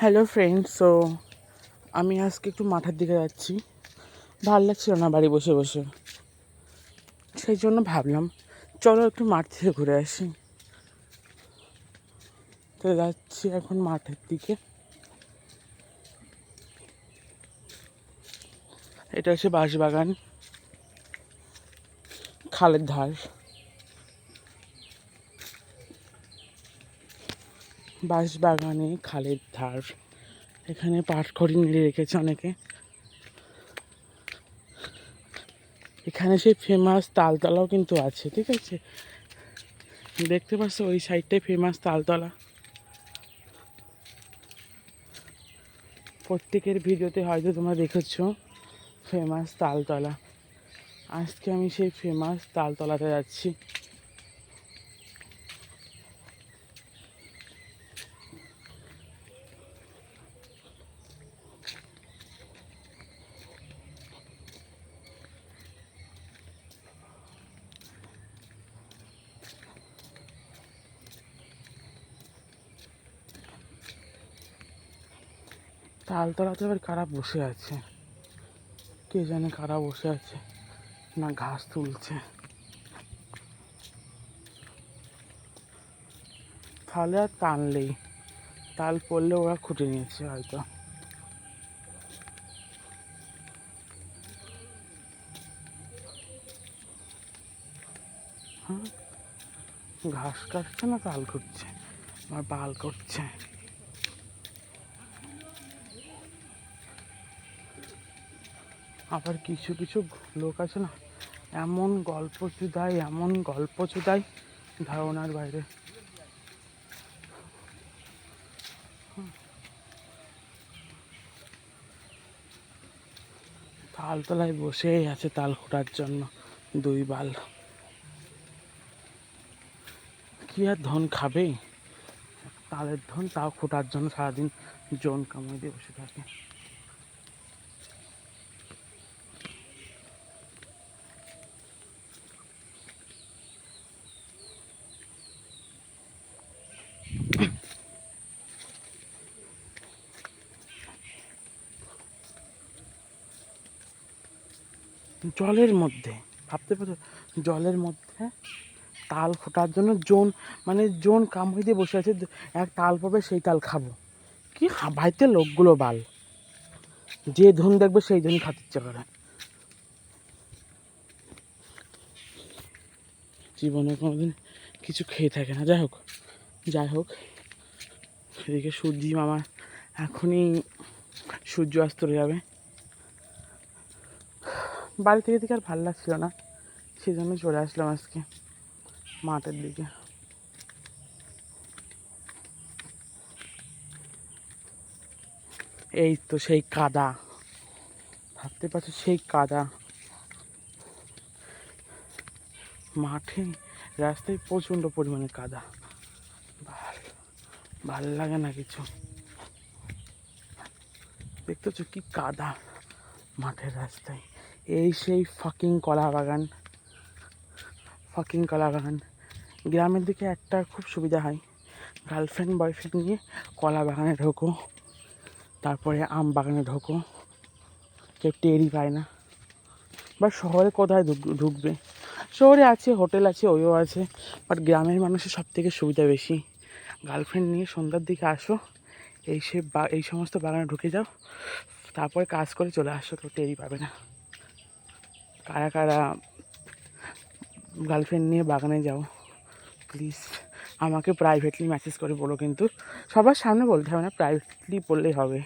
Hello friends so আমি আজকে একটু মাঠের দিকে যাচ্ছি। ভালো লাগছিল না বাড়ি বসে বসে। সেই জন্য ভাবলাম, চলো একটু মাঠ থেকে ঘুরে আসি। তো যাচ্ছি এখন মাঠের দিকে। এটা হচ্ছে বাঁশবাগান, খালের ধার। বাঁশবাগানে খালের ধার। এখানে পাট খড়ি নেড়ে রেখেছে অনেকে। এখানে সেই ফেমাস তালতলাও কিন্তু আছে, ঠিক আছে? দেখতে পাচ্ছ ওই সাইডটাই ফেমাস তালতলা। প্রত্যেকের ভিডিওতে হয়তো তোমরা দেখেছ ফেমাস তালতলা। আজকে আমি সেই ফেমাস তালতলাতে যাচ্ছি। তালতলাতে আবার কারা বসে আছে? কে জানে কারা বসে আছে? না ঘাস তুলছে। তাহলে আর টানলেই তাল পড়লে ওরা খুঁটে নিয়েছে হয়তো। হ্যাঁ? ঘাস কাটছে না তাল খুঁটছে? আমার বাল করছে? আবার কিছু কিছু লোক আছে না, এমন গল্প চুদায়, এমন গল্প চুদায় ধারণার বাইরে। তালতলায় বসেই আছে তাল খোঁটার জন্য দুই বাল। কি আর ধন খাবে? তালের ধন তাও খোঁটার জন্য সারাদিন জন কামাই দিয়ে বসে থাকে। জলের মধ্যে, ভাবতে পারো জলের মধ্যে তাল ফোটার জন্য জোন মানে জোন কামড়ে দিয়ে বসে আছে, এক তাল পাবে, সেই তাল খাব। কি হাবাইতে লোকগুলো বাল। যে ধন দেখবে, সেই ধন খাতে ইচ্ছে করে। জীবনে কোনোদিন কিছু খেয়ে থাকে না। যাই হোক যাই হোক, এদিকে সূর্যি মামা এখনই সূর্য অস্ত যাবে। বাড়ি থেকে থেকে আর ভালো লাগছিল না। সেই জন্য চলে আসলাম আজকে মাঠের দিকে। এই তো সেই কাদা। ভাবতে পারছ সেই কাদা। মাঠে, রাস্তায় প্রচণ্ড পরিমাণে কাদা। ভালো ভালো লাগে না কিছু। দেখতেছো কি কাদা মাঠের রাস্তায়। এই সেই ফাকিং কলা বাগান ফাকিং কলা বাগান গ্রামের দিকে একটা খুব সুবিধা হয়। গার্লফ্রেন্ড বয়ফ্রেন্ড নিয়ে কলা বাগানে ঢোকো। তারপরে আম বাগানে ঢোকো। কেউ টেরই পায় না। বা শহরে কোথায় ঢুকবে? শহরে আছে হোটেল আছে, ওইও আছে। বাট গ্রামের মানুষের সব থেকে সুবিধা বেশি। গার্লফ্রেন্ড নিয়ে সন্ধ্যার দিকে আসো। এই সে এই সমস্ত বাগানে ঢুকে যাও। তারপরে কাজ করে চলে আসো, কেউ টেরই পাবে না। কারা কারা গার্লফ্রেন্ড নিয়ে বাগানে যাও প্লিজ আমাকে প্রাইভেটলি মেসেজ করে বলো কিন্তু। সবার সামনে বলতে হবে না প্রাইভেটলি বললেই হবে।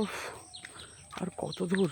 উফ, আর কত দূর?